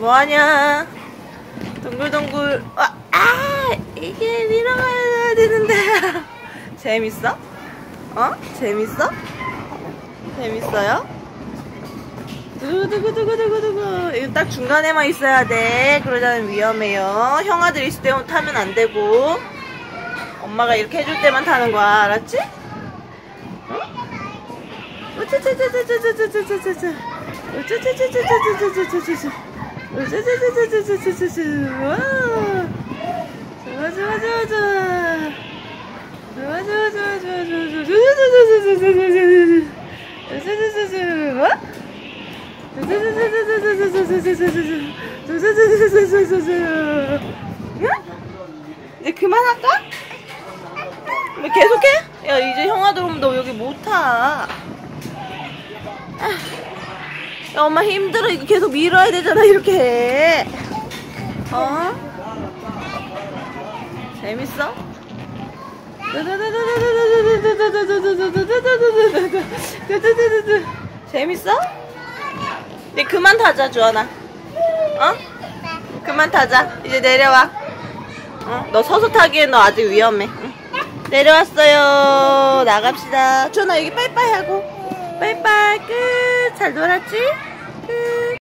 뭐하냐? 동글동글. 아, 아 이게 밀어가야 되는데. 재밌어? 어? 재밌어? 재밌어요? 두구두구두구두구두구. 이거 딱 중간에만 있어야 돼. 그러자면 위험해요. 형아들 있을 때 타면 안 되고. 엄마가 이렇게 해줄 때만 타는 거야. 알았지? 우짜짜짜짜짜짜짜짜짜짜. 우짜짜짜짜짜짜짜짜짜. 와. 좋아, 좋아, 좋아, 좋아. 좋아, 좋아, 좋아, 좋아, 좋아? 이제 그만할까? 왜 계속해? 야 이제 형아 들어오면 너 여기 못 타. 야 엄마 힘들어 이거 계속 밀어야 되잖아 이렇게. 어? 재밌어? 재밌어? 이제 그만 타자 주원아 어? 그만 타자 이제 내려와 어? 너 서서 타기엔 너 아직 위험해 응. 내려왔어요 나갑시다 주원아 여기 빠이빠이 하고 빠이빠이 끝 잘 놀았지? 끝